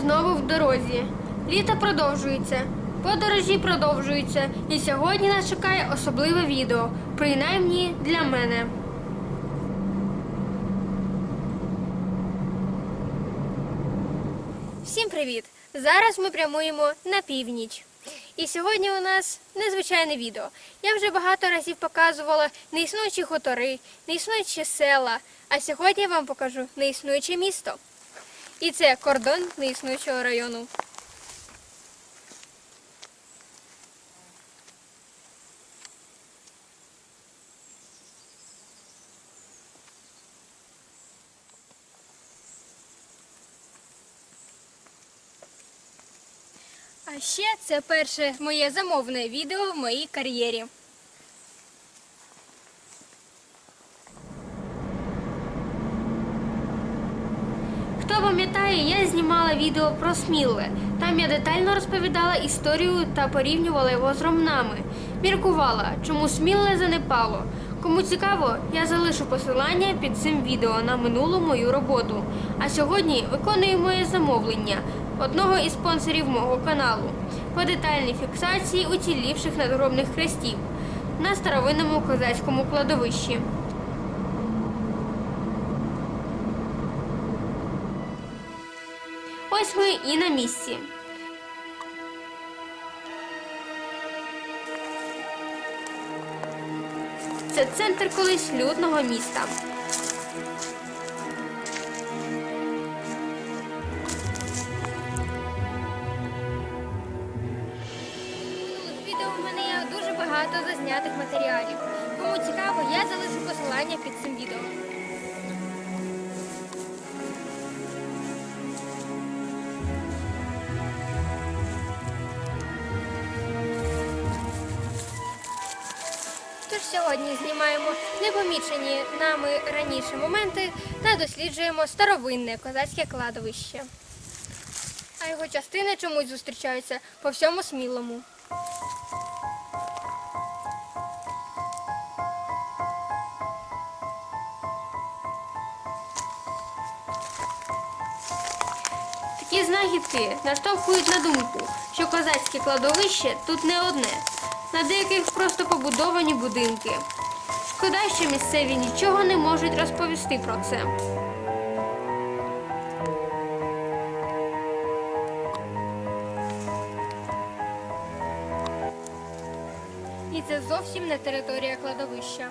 знову в дорозі. Літо продовжується, подорожі продовжуються, і сьогодні нас чекає особливе відео, принаймні для мене. Всім привіт! Зараз ми прямуємо на північ. І сьогодні у нас незвичайне відео. Я вже багато разів показувала неіснуючі хутори, неіснуючі села, а сьогодні я вам покажу неіснуюче місто. І це кордон неіснуючого району. А ще це перше моє замовне відео в моїй кар'єрі. Знімала відео про Сміле. Там я детально розповідала історію та порівнювала його з ромнами. Міркувала, чому Сміле занепало. Кому цікаво, я залишу посилання під цим відео на минулу мою роботу. А сьогодні виконую моє замовлення одного із спонсорів мого каналу по детальній фіксації уцілівших надгробних хрестів на старовинному козацькому кладовищі. Ось ми і на місці. Це центр колись людного міста. Відео в мене дуже багато зазнятих матеріалів. Кому цікаво, я залишу посилання під цим відео. Сьогодні знімаємо непомічені нами раніше моменти та досліджуємо старовинне козацьке кладовище. А його частини чомусь зустрічаються по всьому смілому. Такі знахідки наштовхують на думку, що козацьке кладовище тут не одне. На деяких просто побудовані будинки. Шкода, що місцеві нічого не можуть розповісти про це. І це зовсім не територія кладовища.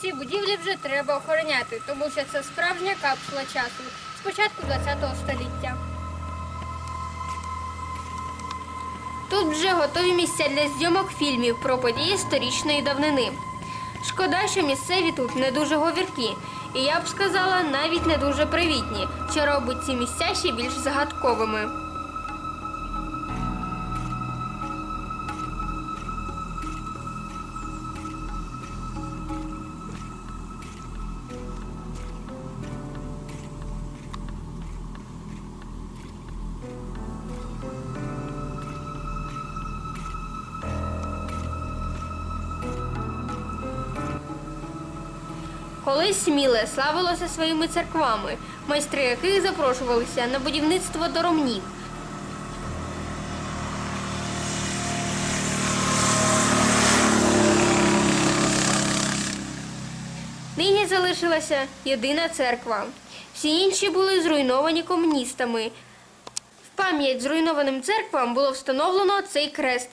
Ці будівлі вже треба охороняти, тому що це справжня капсула часу з початку ХХ століття. Тут вже готові місця для зйомок фільмів про події сторічної давнини. Шкода, що місцеві тут не дуже говіркі, і я б сказала, навіть не дуже привітні, що робить ці місця ще більш загадковими. Колись сміле славилося своїми церквами, майстри яких запрошувалися на будівництво доромнів. Нині залишилася єдина церква. Всі інші були зруйновані комуністами. В пам'ять зруйнованим церквам було встановлено цей крест.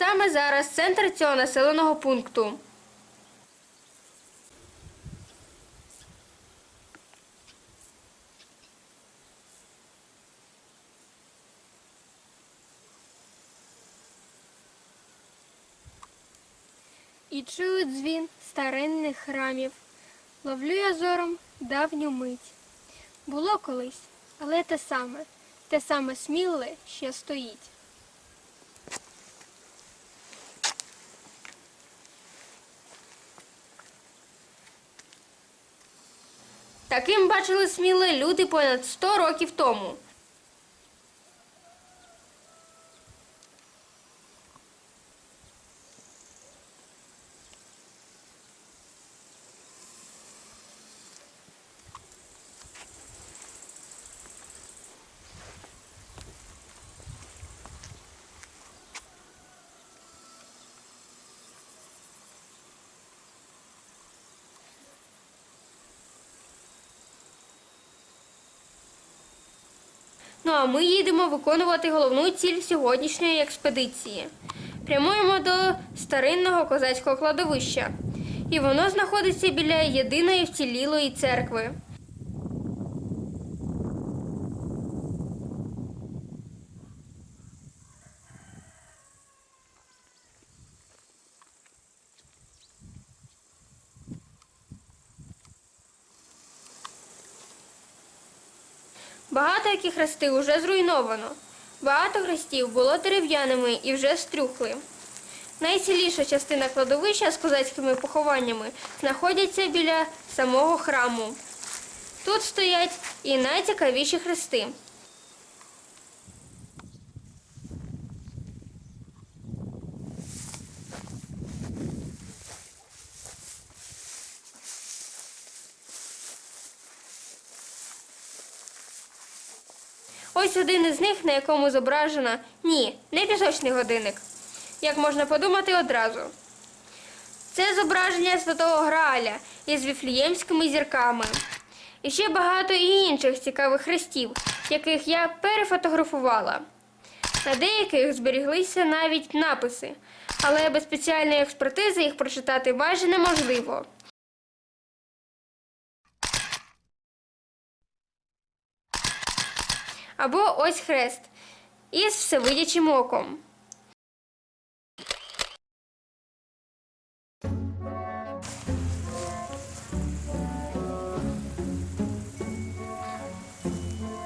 саме зараз центр цього населеного пункту. І чую дзвін старинних храмів. Ловлю я зором давню мить. Було колись, але те саме, те саме сміле ще стоїть. Таким бачили сміли люди понад 100 років тому. Ну а ми їдемо виконувати головну ціль сьогоднішньої експедиції. Прямуємо до старинного козацького кладовища, і воно знаходиться біля єдиної вцілілої церкви. Багато які хрести вже зруйновано. Багато хрестів було дерев'яними і вже стрюхли. Найціліша частина кладовища з козацькими похованнями знаходиться біля самого храму. Тут стоять і найцікавіші хрести. Ось один із них, на якому зображено ні, не пісочний годинник. Як можна подумати одразу. Це зображення Святого Грааля із віфліємськими зірками. І ще багато інших цікавих хрестів, яких я перефотографувала. На деяких зберіглися навіть написи, але без спеціальної експертизи їх прочитати майже неможливо. Або ось хрест із всевидячим оком.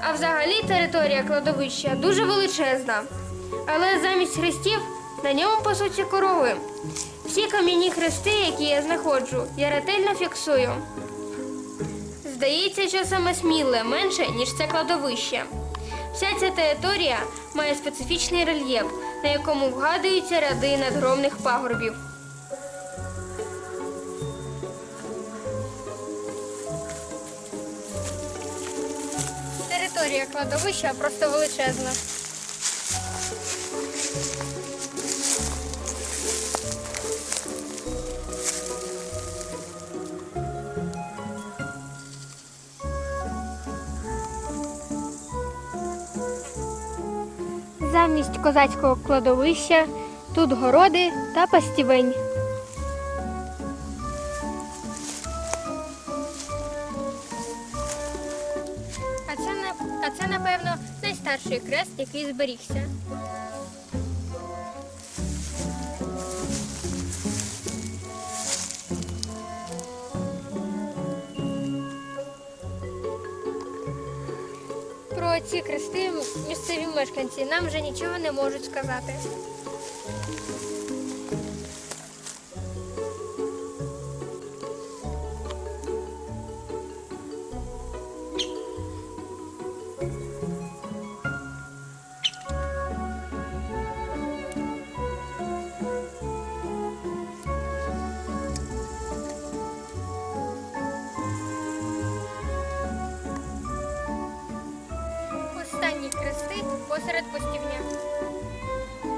А взагалі територія кладовища дуже величезна. Але замість хрестів на ньому пасуться корови. Всі кам'яні хрести, які я знаходжу, я ретельно фіксую. Здається, що саме сміле менше, ніж це кладовище. Вся ця територія має специфічний рельєф, на якому вгадуються ряди надгромних пагорбів. Територія кладовища просто величезна. Замість козацького кладовища тут городи та пастівень. А це, напевно, найстарший крест, який зберігся. Про ці крести місцеві мешканці нам вже нічого не можуть сказати.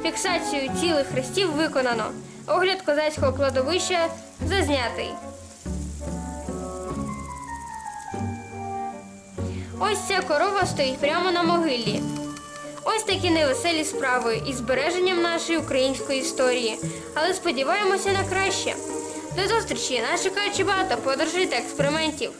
Фіксацію цілих хрестів виконано. Огляд козацького кладовища зазнятий. Ось ця корова стоїть прямо на могилі. Ось такі невеселі справи із збереженням нашої української історії. Але сподіваємося на краще. До зустрічі! Нас чекає багато подорожей та експериментів.